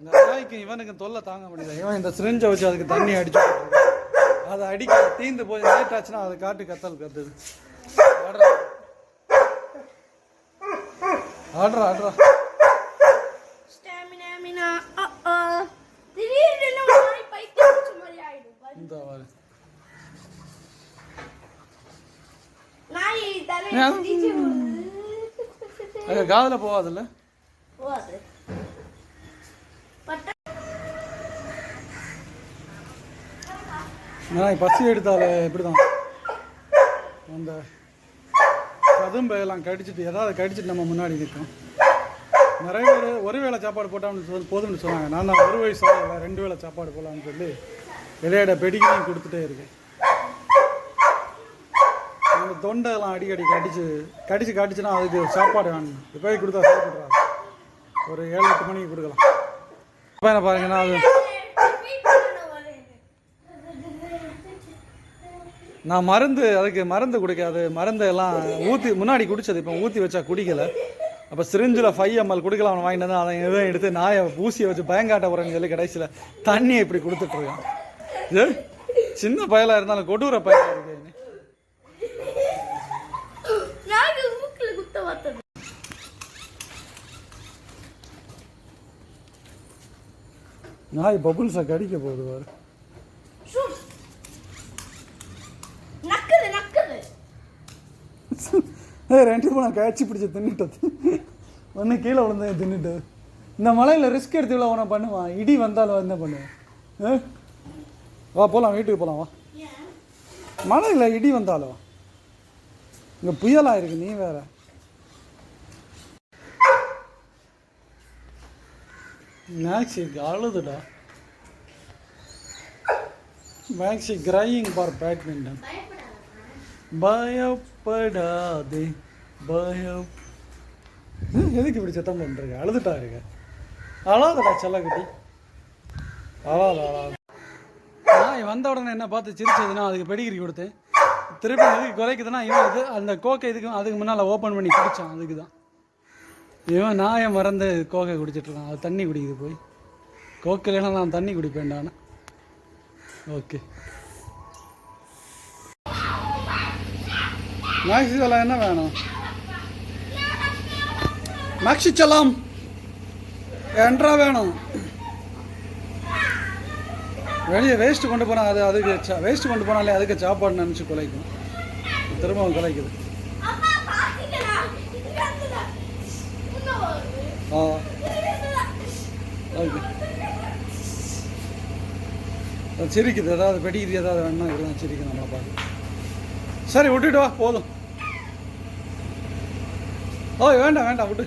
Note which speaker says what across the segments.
Speaker 1: இந்த நாய்க்கு இவனுக்கு தொல்லை தாங்க முடியல. இவன் இந்த சிரிஞ்சை வச்சு அதுக்கு தண்ணி அடிச்சு. அதை அடிக்க தீந்து போய் லேட் ஆச்சுன்னா அதை காட்டு கத்தல் கத்துது. ஆடுறா. ஆடுறா ஆடுறா.
Speaker 2: ஸ்டாமினா மினா
Speaker 1: நான் பசி எடுத்தாள் இப்படி தான் அந்த கதும்பையெல்லாம் கடிச்சிட்டு ஏதாவது கடிச்சிட்டு நம்ம முன்னாடி நிற்கும் நிறைய பேர் ஒரு வேளை சாப்பாடு போட்டான்னு சொல்லி போதும்னு சொன்னாங்க. நான் தான் ஒரு வயசு ஆகல ரெண்டு வேளை சாப்பாடு போடலான்னு சொல்லி விளையாட பெடிக்கையும் கொடுத்துட்டே இருக்கேன். அந்த தொண்டையெல்லாம் அடிக்கடி கடிச்சு கடிச்சு கடிச்சுன்னா அதுக்கு சாப்பாடு வேணும். இப்போ கொடுத்தா சாப்பிட்றாங்க ஒரு ஏழு எட்டு மணிக்கு கொடுக்கலாம். இப்போ என்ன பாருங்கன்னா அது நான் மருந்து அதுக்கு மருந்து குடிக்காது மருந்து எல்லாம் ஊற்றி முன்னாடி குடிச்சது இப்போ ஊற்றி வச்சா குடிக்கல. அப்போ சிரிஞ்சில் ஃபைவ் எம்எல் குடிக்கலாம் வாங்கிட்டு வந்து அதை எதுவும் எடுத்து நாயை ஊசியை வச்சு பயங்காட்ட போகிறேன்னு சொல்லி கடைசியில் தண்ணியை இப்படி கொடுத்துட்ருக்கான் இது சின்ன பயலாக இருந்தாலும் கொடூர பயலாக இருக்கு
Speaker 2: நாய்
Speaker 1: பபுள்ஸை கடிக்க போகுது பாரு
Speaker 2: ஷூ. நக்குது நக்குது
Speaker 1: ஏய், ரெண்டு மூணு காய்ச்சி பிடிச்சி தின்னுட்டது. ஒன்று கீழே விழுந்தேன் தின்னுட்டு இந்த மலையில் ரிஸ்க் எடுத்து இவ்வளோ உன பண்ணுவான். இடி வந்தாலும் என்ன பண்ணுவேன்? வா போகலாம் வீட்டுக்கு போகலாம் வா. மலையில் இடி வந்தாலும் இங்கே புயலாக இருக்கு நீ வேற. மேக்ஸி அழுதுடா. மேக்ஸி கிரையிங் ஃபார் பேட்மிண்டன் பயப்படாதே. பயம் எதுக்கு இப்படி சத்தம் பண்ணுறீங்க அழுதுட்டா இருக்க அழாதடா செல்லக்குட்டி. அழாத அழாத. நாய் வந்த உடனே என்ன பார்த்து சிரிச்சதுன்னா அதுக்கு பெடிகிரி கொடுத்தேன். திருப்பி எதுக்கு குறைக்குதுன்னா இவன் இது அந்த கோக்கை இதுக்கு அதுக்கு முன்னால் ஓப்பன் பண்ணி குடித்தான் அதுக்கு தான் இவன் நாயை மறந்து கோக்கை குடிச்சிட்ருக்கான் அது தண்ணி குடிக்குது போய். கோக்கிலாம் நான் தண்ணி குடிப்பேன்டானா ஓகே. மேக்ஸி என்ன வேணும்? மேக்ஸி என்றா வேணும் வெளியே வேஸ்ட்டு கொண்டு போனால் அது அதுக்கு வேஸ்ட்டு கொண்டு போனாலே அதுக்கு சாப்பாடு நினச்சி குலைக்கும் திரும்பவும் குலைக்குது ஆ ஓகே அது சிரிக்குது ஏதாவது பெடிகிரி ஏதாவது வேணும்னா இதெல்லாம் சிரிக்குது நம்மளை பார்த்து சரி விட்டுட்டு வா போதும் ஓ வேண்டாம் வேண்டாம் விட்டு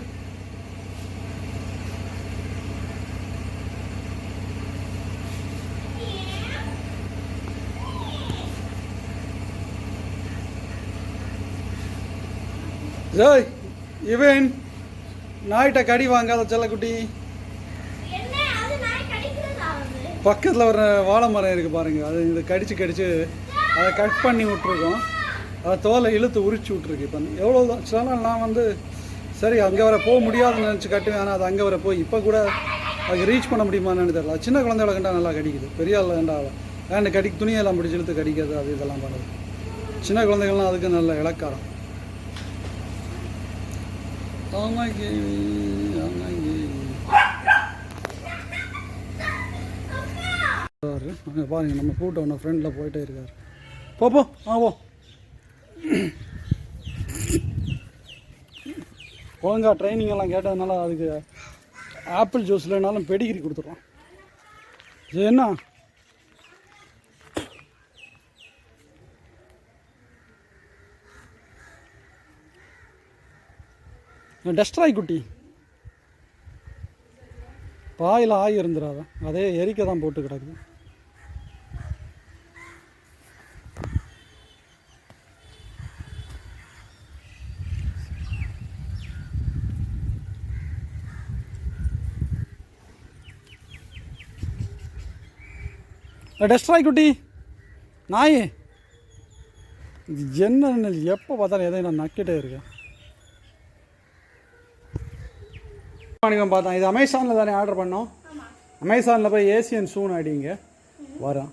Speaker 1: ஜோய் இவன் நாய்கிட்ட கடி வாங்காத செல்லக்குட்டி. பக்கத்தில் ஒரு வாழை மரம் இருக்குது பாருங்க. அது இதை கடிச்சு கடிச்சு அதை கட் பண்ணி விட்ருக்கோம் அதை தோலை இழுத்து உரிச்சு விட்ருக்கு இப்போ. எவ்வளோ தான் சில நாள் நான் வந்து சரி அங்கே வர போக முடியாதுன்னு நினச்சி கட்டுவேன். ஆனால் அது அங்கே வர போய் இப்போ கூட அதுக்கு ரீச் பண்ண முடியுமான்னு தெரியல. சின்ன குழந்தைகளை கண்டா நல்லா கடிக்குது. பெரிய ஆள் கண்டா வேண்டு கடி துணியெல்லாம் பிடிச்சி இழுத்து கடிக்கிறது அது இதெல்லாம் பண்ணுது. சின்ன குழந்தைகள்லாம் அதுக்கு நல்ல இலக்காரம். ஆமாங்க ஆமாங்க இருக்காரு அங்கே பாருங்க நம்ம கூட்டம் ஒன்று ஃப்ரெண்டில் போயிட்டே இருக்காரு போ போ ஆ போ ஒழுங்கா ட்ரைனிங் எல்லாம் கேட்டதுனால அதுக்கு ஆப்பிள் ஜூஸ் இல்லைனாலும் பெடிகிரி கொடுத்துருவோம் என்ன டஸ்ட்ராய் குட்டி. பாயில் ஆகி இருந்துடாத அதே எரிக்க தான் போட்டு கிடக்குது. டெஸ்ட்ராய் குட்டி. நாய். இது என்னன்னு எப்போ பார்த்தாலும் எதையும் நான் நக்கிட்டே இருக்கேன். வாணிகம் பார்த்தேன் இது அமேசானில் தானே ஆர்டர் பண்ணோம்? அமேசானில் போய் ஏசியன் ஷூன்னு அடிங்க வரும்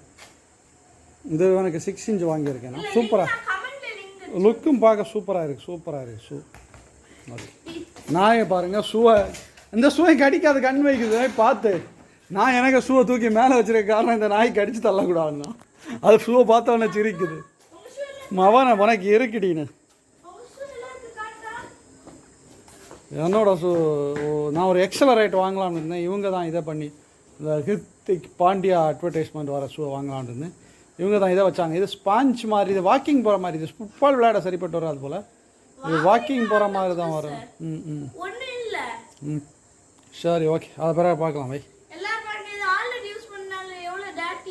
Speaker 1: இது எனக்கு சிக்ஸ் இன்ச் வாங்கியிருக்கேன். நான் சூப்பராக லுக்கும் பார்க்க சூப்பராக இருக்குது சூப்பராக இருக்குது ஷூ ஓகே நாயை பாருங்கள் ஷூவை இந்த ஷூவை கடிக்காது கண் வைக்குது. பார்த்து. நான் எனக்கு ஷூவை தூக்கி மேலே வச்சிருக்க காரணம் இந்த நாய் கடிச்சு தள்ளக்கூடாதுன்னா. அது ஷூவை பார்த்தவொடனே சிரிக்குது. மவனை உனக்கு இருக்குடின்னு
Speaker 2: உங்க ஷூ எல்லாருக்கும் காட்டா
Speaker 1: என்னோட ஷூ நான் ஒரு எக்ஸலரைட் வாங்கலாம்னு இருந்தேன். இவங்க தான் இதை பண்ணி இந்த ஹித்திக் பாண்டியா அட்வர்டைஸ்மெண்ட் வர ஷூ வாங்கலாம்னு இருந்தேன். இவங்க தான் இதை வச்சாங்க. இது ஸ்பாஞ்ச் மாதிரி இது வாக்கிங் போகிற மாதிரி இது ஃபுட்பால் விளையாட சரிப்பட்டு வராது போல். இது வாக்கிங் போகிற மாதிரி தான் வரும். ம் ம். ம். சரி ஓகே அதை பிறகு பார்க்கலாம் வை.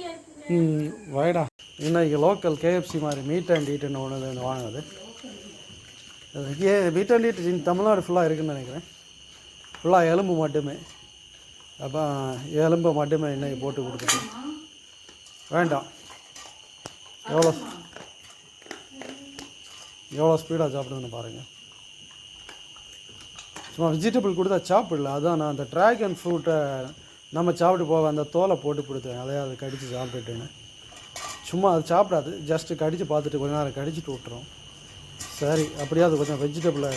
Speaker 2: இருக்குங்க.
Speaker 1: ம் வைடா. இன்னைக்கு லோக்கல் கேஎஃப்சி மாதிரி மீட் அண்ட் ஈட்டுன்னு ஒன்று வாங்கினது. A meet and in Tamil Nadu ஃபுல்லாக இருக்குன்னு நினைக்கிறேன். ஃபுல்லாக எலும்பு மட்டுமே. அப்போ எலும்பை மட்டுமே இன்னைக்கு போட்டு கொடுத்துட்டேன். வேண்டாம். எவ்வளோ? எவ்வளோ ஸ்பீடாக சாப்பிடுதுன்னு பாருங்கள் சும்மா வெஜிடபிள் கொடுத்தா சாப்பிடல. அதான் நான் அந்த ட்ராகன் ஃப்ரூட்டை நம்ம சாப்பிட்டு போக அந்த தோலை போட்டு கொடுத்தேன். அதையே அதை கடித்து சாப்பிட்டுட்டேன்னு. சும்மா அது சாப்பிடாது. ஜஸ்ட்டு கடித்து பார்த்துட்டு கொஞ்ச நேரம் கடிச்சிட்டு விட்டுரும். சரி அப்படியே அது கொஞ்சம் வெஜிடபிளை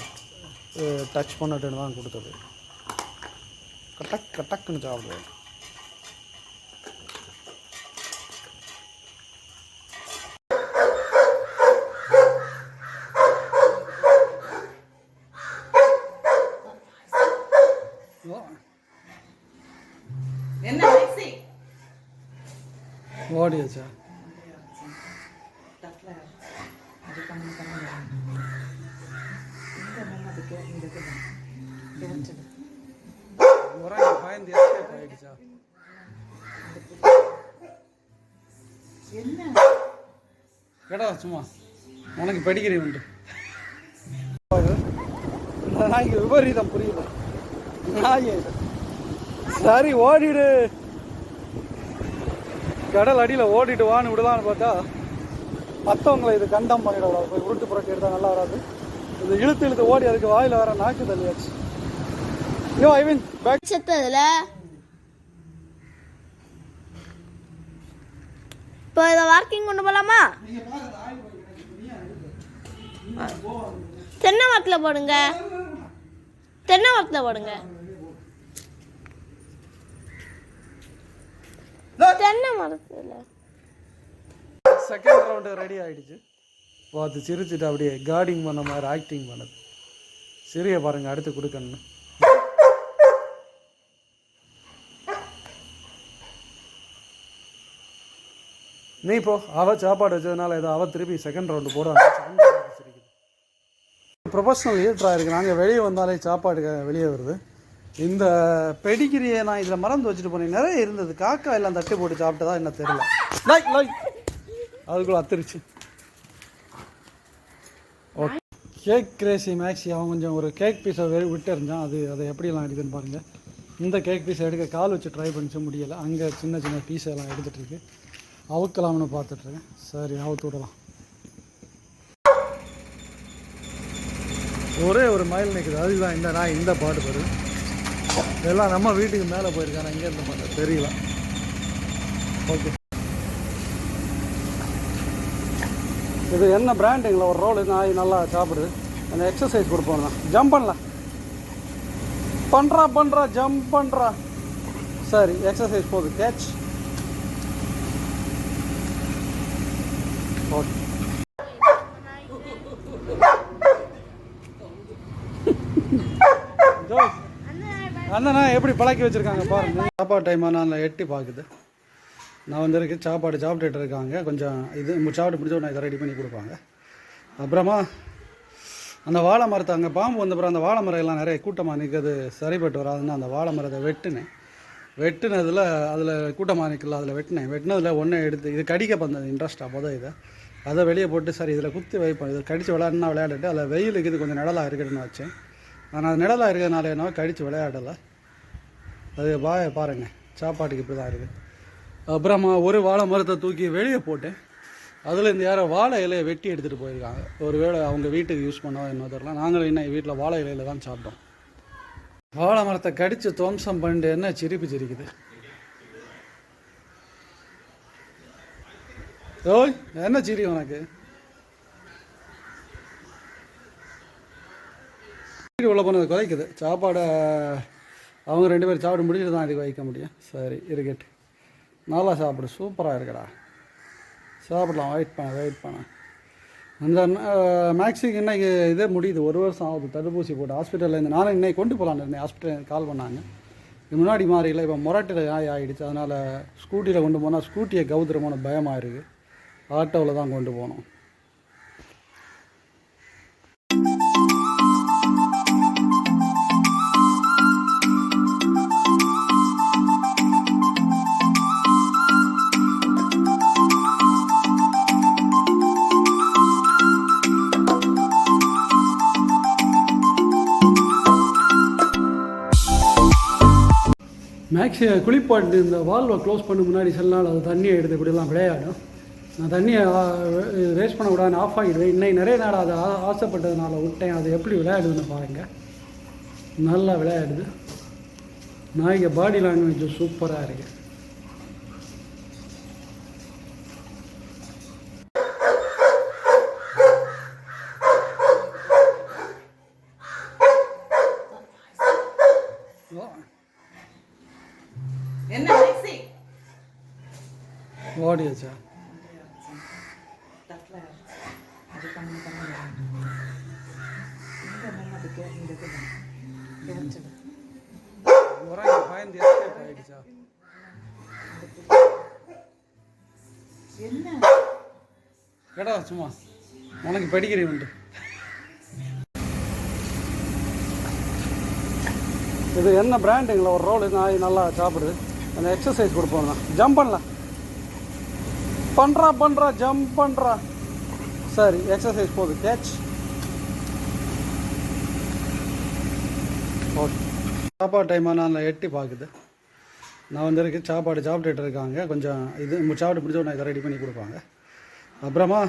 Speaker 1: டச் பண்ணட்டுன்னு தான் கொடுத்தது. கட்டக் கட்டக்குன்னு சாப்பிடுவேன். ஓடியாச்சா? முறை பயந்து எஸ்கேப் ஆயிடுச்சா சும்மா? உனக்கு படிக்கிறேன் உண்டு. நாய்க்கு விபரீதம் புரியல நாய். சரி ஓடிடு. கடல் அடியில் ஓடிட்டு வான்னு விடலான்னு பார்த்தா மற்றவங்களை இது கண்டம் பண்ணிட போய் உருட்டு புரட்டி எடுத்தால் நல்லா வராது. இது இழுத்து இழுத்து ஓடி அதுக்கு வாயில் வர நாக்கு தள்ளியாச்சு. யோ ஐவின் பேக்
Speaker 2: செத்ததுல? இப்போ இதை வாக்கிங் கொண்டு போலாமா? தென்னை மரத்தில் போடுங்க. தென்னை மரத்தில் போடுங்க. தென்னை மரத்தில்.
Speaker 1: செகண்ட் ரவுண்டு ரெடி ஆயிடுச்சு. பார்த்து சிரிச்சுட்டு அப்படியே கார்டிங் பண்ண மாதிரி ஆக்டிங் பண்ணது. சிறிய பாருங்கள் அடுத்து கொடுக்கணும் நீ போ அவ சாப்பாடு வச்சதுனால ஏதோ அவ திருப்பி செகண்ட் ரவுண்டு போடுவாங்க ப்ரொஃபஷனல் ஈட்டராக இருக்குது நாங்கள் வெளியே வந்தாலே சாப்பாடு வெளியே வருது. இந்த பெடிகிரியை நான் இதில் மறந்து வச்சுட்டு போனேன். நிறைய இருந்தது. காக்கா எல்லாம் தட்டி போட்டு சாப்பிட்டதா என்ன தெரியல. லைக் லைக் அதுக்குள்ள அத்திருச்சு ஓகே கேக் கிரேசி மேக்ஸி அவன் கொஞ்சம் ஒரு கேக் பீஸை வெறி விட்டு இருந்தான் அது அதை எப்படிலாம் எடுக்குதுன்னு பாருங்கள் இந்த கேக் பீஸை எடுக்க கால் வச்சு ட்ரை பண்ணிச்சு முடியலை. அங்கே சின்ன சின்ன பீஸை எல்லாம் எடுத்துகிட்ருக்கு அவுக்கலாம்னு பார்த்துட்ருக்கேன் சரி அவுத்து விடலாம். ஒரே ஒரு மயில் நிற்குது அதுதான் இந்த நான் இந்த பாட்டு பாரு. எல்லாம் நம்ம வீட்டுக்கு மேலே போயிருக்காங்க எங்கே இருந்த பண்ண தெரியல. ஓகே. இது என்ன பிராண்டுங்களா ஒரு ரோல் நாய் நல்லா சாப்பிடுது. அந்த எக்ஸசைஸ் கொடுப்போம் தான் ஜம்ப் பண்ணலாம் பண்ணுறா பண்ணுறா ஜம்ப் பண்ணுறா சரி எக்ஸசைஸ் போகுது. கேட்ச் ஓகே ஜோஸ் அண்ணனா எப்படி பழக்கி வச்சுருக்காங்க பாருங்க. சாப்பாடு டைம் நான் எட்டி பார்க்குது. நான் வந்திருக்கு சாப்பாடு சாப்பிட்டுட்டு இருக்காங்க. கொஞ்சம் இது சாப்பிட்டு முடிச்ச உடனே இதை ரெடி பண்ணி கொடுப்பாங்க. அப்புறமா அந்த வாழை மரத்தை அங்கே பாம்பு வந்தப்புறம் அந்த வாழை மரம் எல்லாம் நிறைய கூட்டமாக நிற்கிறது சரிப்பட்டு வராதுன்னு அந்த வாழை மரத்தை வெட்டினேன். வெட்டினதில் அதில் கூட்டமாக நிற்கல அதில் வெட்டினேன். வெட்டினதில் ஒன்றை எடுத்து இது கடிக்க வந்தது இன்ட்ரெஸ்ட்டாக போதும் இதை. அதை வெளியே போட்டு சரி இதில் குத்தி வைப்போம். இதில் கடித்து விளையாடுனா விளையாடிட்டு அதில் வெயிலுக்கு இது கொஞ்சம் நிழலாக இருக்குதுன்னு வச்சேன். ஆனால் அது நிழலாக இருக்கிறதுனால என்ன கடித்து விளையாடலை. அது வாயை பாருங்கள் சாப்பாட்டுக்கு இப்படி தான் இருக்குது. அப்புறமா ஒரு வாழை மரத்தை தூக்கி வெளியே போட்டேன். இந்த யாரோ வாழை இலையை வெட்டி எடுத்துகிட்டு போயிருக்காங்க. ஒரு வேளை அவங்க வீட்டுக்கு யூஸ் பண்ணோம் என்ன தெரில நாங்களும் என்ன வீட்டில் வாழை இலையில தான் சாப்பிட்டோம். வாழை மரத்தை கடித்து துவம்சம் பண்ணிட்டு என்ன சிரிப்பு சிரிக்குது? ஓய் என்ன சிரி உனக்கு? சீரி உள்ள போனது குறைக்குது. சாப்பாடை அவங்க ரெண்டு பேரும் சாப்பிட முடிஞ்சிட்டு தான் இதுக்கு வைக்க முடியும். சரி இருக்கட்டு நல்லா சாப்பிடு சூப்பராக இருக்குடா. சாப்பிடலாம் வெயிட் பண்ண வெயிட் பண்ண. இந்த மேக்ஸிக்கு இன்னைக்கு இதே முடியுது. ஒரு வருஷம் ஆகுது தடுப்பூசி போட்டு ஹாஸ்பிட்டலில் இருந்து. நானும் இன்னைக்கு கொண்டு போகலான்னு இருந்தேன் ஹாஸ்பிட்டல் கால் பண்ணாங்க. இது முன்னாடி மாதிரி இல்லை இப்போ முரட்டில் ஆய் ஆகிடுச்சு அதனால் ஸ்கூட்டியில் கொண்டு போனால் ஸ்கூட்டியை கவுத்துறமான பயமாக இருக்குது ஆட்டோவில் தான் கொண்டு போனோம் குளிப்பாட்டு இந்த வால்வை க்ளோஸ் பண்ண முன்னாடி சில நாள் அது தண்ணியை எடுத்து இப்படிலாம் விளையாடும். நான் தண்ணியை வேஸ்ட் பண்ணக்கூடாதுன்னு ஆஃப் ஆகிடுவேன். இன்னைக்கு நிறைய நாள் அதை ஆசைப்பட்டதுனால விட்டேன். அது எப்படி விளையாடுதுன்னு பாருங்கள் நல்லா விளையாடுது. நாய்க்கு பாடி லாங்குவேஜ் சூப்பராக இருக்குது
Speaker 3: என்ன மிக்ஸி
Speaker 1: ஓடியாச்சா
Speaker 3: அது பண்ணி பண்ணி இந்த நிம்மதிக்கு இந்த இது வச்சுடு
Speaker 1: பயந்து எஸ்கேப் ஆகிடுச்சா
Speaker 3: என்ன
Speaker 1: கேடா சும்மா. உனக்கு படிக்கிறேன் உண்டு இது என்ன பிராண்டுங்களா ஒரு ரோல் நாய் நல்லா சாப்பிடுது. அந்த எக்ஸசைஸ் கொடுப்போம் ஜம்ப் பண்ணலாம். பண்ணுறா பண்ணுறா ஜம்ப் பண்ணுறா சரி எக்ஸசைஸ் போகுது. கேட்ச் ஓகே சாப்பாடு டைமாக நான் எட்டி பார்க்குது. நான் வந்திருக்கு சாப்பாடு சாப்பிட்டுட்டு இருக்காங்க. கொஞ்சம் இது மு- சாப்பிட்டு முடிஞ்ச உடனே இதை ரெடி பண்ணி கொடுப்பாங்க. அப்புறமா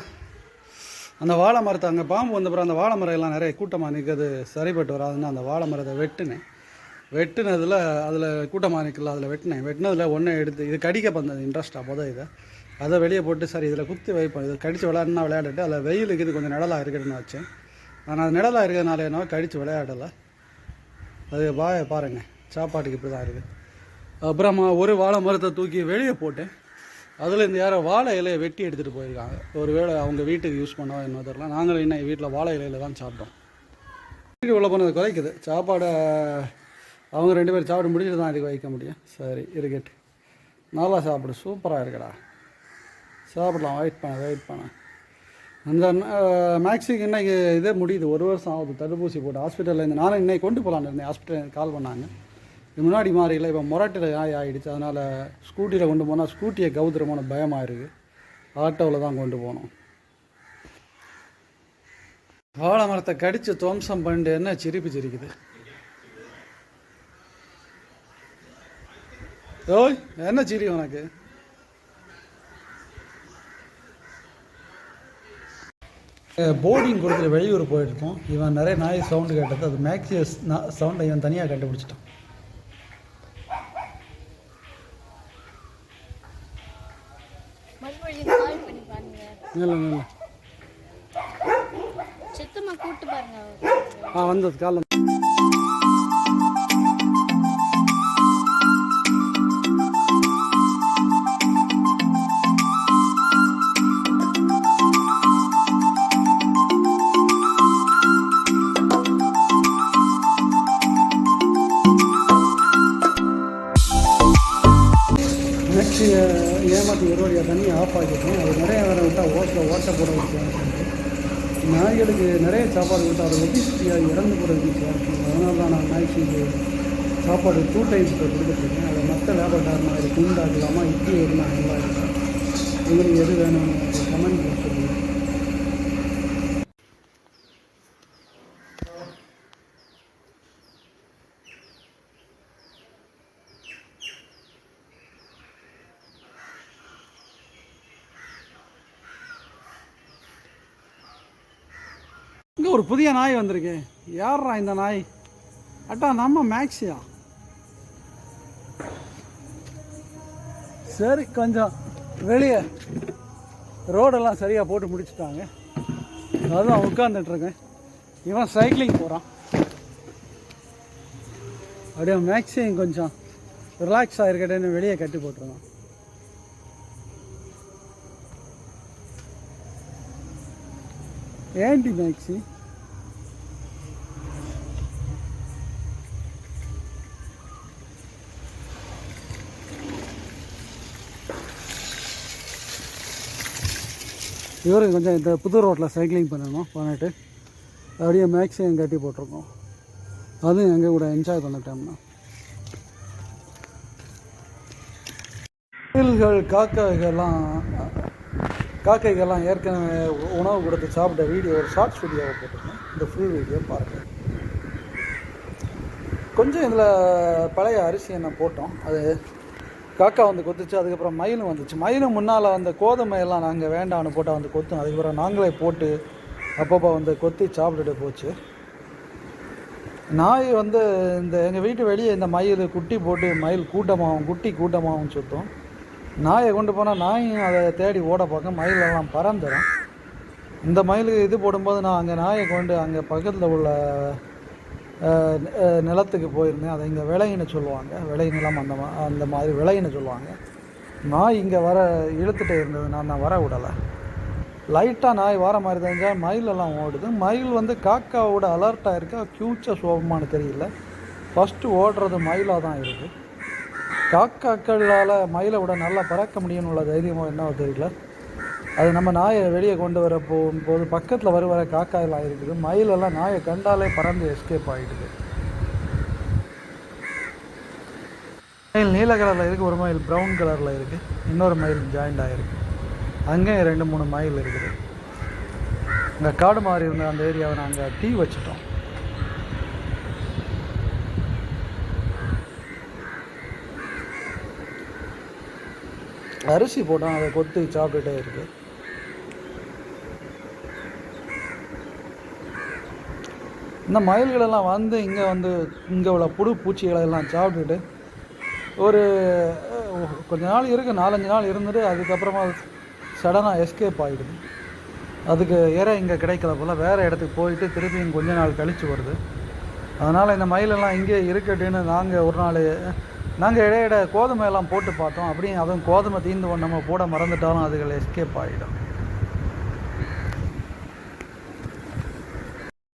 Speaker 1: அந்த வாழை மரத்தை அங்கே பாம்பு வந்தப்புறம் அந்த வாழை மரம் எல்லாம் நிறைய கூட்டமாக நிற்கிறது சரிப்பட்டு வராதுன்னு அந்த வாழை மரத்தை வெட்டினேன். வெட்டினதில் அதில் கூட்டமாக நிற்கல அதில் வெட்டினேன். வெட்டினதில் ஒன்றை எடுத்து இது கடிக்க வந்தது இன்ட்ரெஸ்ட்டாக போதும் இதை. அதை வெளியே போட்டு சரி இதில் குத்தி வைப்போம். இது கடித்து விளையாடுனா விளையாடிட்டு அதில் வெயிலுக்கு இது கொஞ்சம் நிழலாக இருக்குதுன்னு வச்சேன். ஆனால் அது நிழலாக இருக்கிறதுனால என்ன கடித்து விளையாடலை. அது வாயை பாருங்கள் சாப்பாட்டுக்கு இப்படி தான் இருக்குது. அப்புறமா ஒரு வாழை மரத்தை தூக்கி வெளியே போட்டேன். அதில் இந்த யாரோ வாழை இலையை வெட்டி எடுத்துகிட்டு போயிருக்காங்க. ஒரு வேளை அவங்க வீட்டுக்கு யூஸ் பண்ணோம் என்ன தெரியல. நாங்களும் இன்னும் வீட்டில் வாழை இலையில தான் சாப்பிட்டோம். வீட்டுக்கு உள்ள போனது குறைக்குது. சாப்பாடை அவங்க ரெண்டு பேரும் சாப்பிட முடிச்சுட்டு தான் இதுக்கு வைக்க முடியும். சரி இருக்கட்டு நல்லா சாப்பிடு. சூப்பராக இருக்குடா. சாப்பிடலாம். வெயிட் பண்ண வெயிட் பண்ண. அந்த மேக்ஸிக்கு இன்னைக்கு இதே முடியுது. ஒரு வருஷம் ஆகுது. தடுப்பூசி போட்டு ஹாஸ்பிட்டலில் இருந்து நானும் இன்றைக்கி கொண்டு போகலான்னு இருந்தேன். ஹாஸ்பிட்டல் கால் பண்ணாங்க. முன்னாடி மாதிரி இல்லை இப்போ முரட்டில் ஆய் ஆகிடுச்சு அதனால் ஸ்கூட்டியில் கொண்டு போனால் ஸ்கூட்டியை கவுத்துறமான பயமாக இருக்குது ஆட்டோவில் தான் கொண்டு போனோம். வாழை மரத்தை கடித்து துவம்சம் பண்ணிட்டு என்ன சிரிப்பு சிரிக்குது? ஓய் என்ன சிரி உனக்கு? போர்டிங் கொடுத்துட்டு வெளியூர் போயிட்டுருக்கோம் இவன் நிறைய நாய் சவுண்டு கேட்டது. அது மேக்ஸியஸ் சவுண்டை இவன் தனியாக கண்டுபிடிச்சிட்டான். இல்லை இல்லை
Speaker 2: சித்தம்மா கூப்பிட்டு பாருங்க.
Speaker 1: ஆ வந்தது காலம் அவர் ஒபிசிட்டியாக இறந்து போகிறதுக்கு அதனால தான் நான் நாய்க்கு சாப்பாடு டூ டைம்ஸ் கொடுத்துட்ருக்கேன் அதை மற்ற லேபர்டார் மாதிரி குண்டாக்கலாமா இட்லி இருந்தால் நல்லா இருக்கும் உங்களுக்கு எது வேணும் கமெண்ட் கொடுத்துருங்க இங்கே ஒரு புதிய நாய் வந்திருக்கு. யார்ரா இந்த நாய்? அட்டா நம்ம மேக்ஸியா? சரி கொஞ்சம் வெளியே ரோடெல்லாம் சரியாக போட்டு முடிச்சுட்டாங்க. அதுதான் உட்காந்துட்ருக்கேன் இவன் சைக்கிளிங் போகிறான் அப்படியே மேக்ஸியும் கொஞ்சம் ரிலாக்ஸ் ஆகிருக்கட்டேன்னு வெளியே கட்டி போட்டுருவான் ஏன்டி மேக்ஸி? இவரும் கொஞ்சம் இந்த புது ரோட்டில் சைக்கிளிங் பண்ணணும் பண்ணிட்டு அப்படியே மேக்ஸிமம் கட்டி போட்டிருக்கோம். அதுவும் எங்கள் கூட என்ஜாய் பண்ணிட்டோம்னா குயில்கள் காக்கைகள்லாம் காக்கைகள்லாம் ஏற்கனவே உணவு கொடுத்து சாப்பிட்ட வீடியோ ஒரு ஷார்ட்ஸ் வீடியோவை போட்டிருக்கேன் இந்த ஃபுல் வீடியோ பாருங்கள் கொஞ்சம் இதில் பழைய அரிசியை என்ன போட்டோம். அது காக்கா வந்து கொத்துச்சு அதுக்கப்புறம் மயிலும் வந்துச்சு. மயிலும் முன்னால் வந்த கோதுமையெல்லாம் நாங்கள் வேண்டாம்னு போட்டால் வந்து கொத்தும். அதுக்கப்புறம் நாங்களே போட்டு அப்பப்போ வந்து கொத்தி சாப்பிட்டுட்டு போச்சு. நாய் வந்து இந்த எங்கள் வீட்டு வெளியே இந்த மயில் குட்டி போட்டு மயில் கூட்டமாகவும் குட்டி கூட்டமாகவும் சுற்றும் நாயை கொண்டு போனால் நாயும் அதை தேடி ஓட பார்க்க மயிலெல்லாம் பறந்துடும் இந்த மயிலுக்கு இது போடும்போது நான் அங்கே நாயை கொண்டு அங்கே பக்கத்தில் உள்ள நிலத்துக்கு போயிருந்தேன். அதை இங்கே விளையின்னு சொல்லுவாங்க. விளை நிலம் அந்த மா அந்த மாதிரி விளையின்னு சொல்லுவாங்க. நாய் இங்கே வர இழுத்துட்டே இருந்தது. நான் நான் வர விடலை. லைட்டாக நாய் வர மாதிரி தெரிஞ்சால் மயிலெல்லாம் ஓடுது. மயில் வந்து காக்காவோட அலர்ட்டாக இருக்கா? ஃப்யூச்ச சோபமானு தெரியல. ஃபஸ்ட்டு ஓடுறது மயிலாக தான் இருக்குது காக்காக்களால் மயிலை விட நல்லா பறக்க முடியும்னு உள்ள தைரியமோ என்னவோ தெரியல. அது நம்ம நாயை வெளியே கொண்டு வர போகும்போது பக்கத்தில் வர வர காக்கா எல்லாம் இருக்குது. மயிலெல்லாம் நாயை கண்டாலே பறந்து எஸ்கேப் ஆகிடுது மயில் நீல கலரில் இருக்குது ஒரு மயில் ப்ரௌன் கலரில் இருக்குது இன்னொரு மயில் ஜாயிண்ட் ஆகிருக்கு அங்கேயும் ரெண்டு மூணு மயில் இருக்குது. அங்கே காடு மாதிரி இருந்த அந்த ஏரியாவை நாங்கள் தீ வச்சிட்டோம். அரிசி போட்டோம் அதை கொத்தி சாப்பிட்டுட்டே இருக்குது இந்த மயில்களெல்லாம் வந்து இங்கே வந்து இங்கே உள்ள புழு பூச்சிகளை எல்லாம் சாப்பிட்டுட்டு ஒரு கொஞ்ச நாள் இருக்குது நாலஞ்சு நாள் இருந்துட்டு அதுக்கப்புறமா சடனாக எஸ்கேப் ஆகிடுது அதுக்கு இறை இங்கே கிடைக்கல போல் வேறு இடத்துக்கு போயிட்டு திருப்பியும் கொஞ்ச நாள் கழித்து வருது. அதனால் இந்த மயிலெல்லாம் இங்கே இருக்கட்டுன்னு நாங்கள் ஒரு நாள் நாங்கள் இடையிட கோதுமை எல்லாம் போட்டு பார்த்தோம். அப்படியும் அதுவும் கோதுமை தீந்து நம்ம போட மறந்துட்டாலும் அதுகள் எஸ்கேப் ஆகிடும்